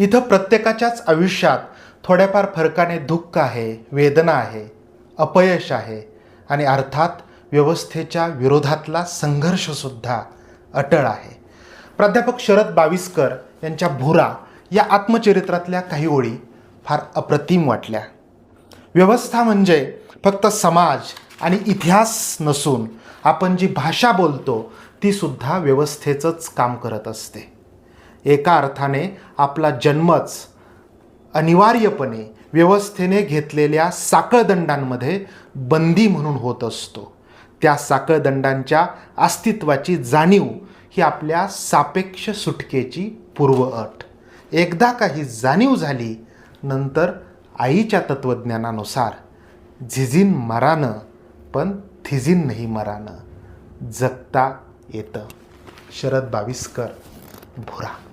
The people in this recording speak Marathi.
इथं प्रत्येकाच्याच आयुष्यात थोड्याफार फरकाने दुःख आहे वेदना आहे अपयश आहे आणि अर्थात व्यवस्थेच्या विरोधातला संघर्षसुद्धा अटळ आहे. प्राध्यापक शरद बाविस्कर यांच्या भुरा या आत्मचरित्रातल्या काही ओळी फार अप्रतिम वाटल्या. व्यवस्था म्हणजे फक्त समाज आणि इतिहास नसून आपण जी भाषा बोलतो तीसुद्धा व्यवस्थेचंच काम करत असते. एका अर्थाने आपला जन्मच अनिवार्यपणे व्यवस्थेने घेतलेल्या साकळदंडांमध्ये बंदी म्हणून होत असतो. त्या साकळदंडांच्या अस्तित्वाची जाणीव ही आपल्या सापेक्ष सुटकेची पूर्व अट एकदा काही जाणीव झाली नंतर आईच्या तत्त्वज्ञानानुसार झिझिन मरानं पण थिझिन नाही मरानं. जगता येतं. शरद बाविस्कर भुरा.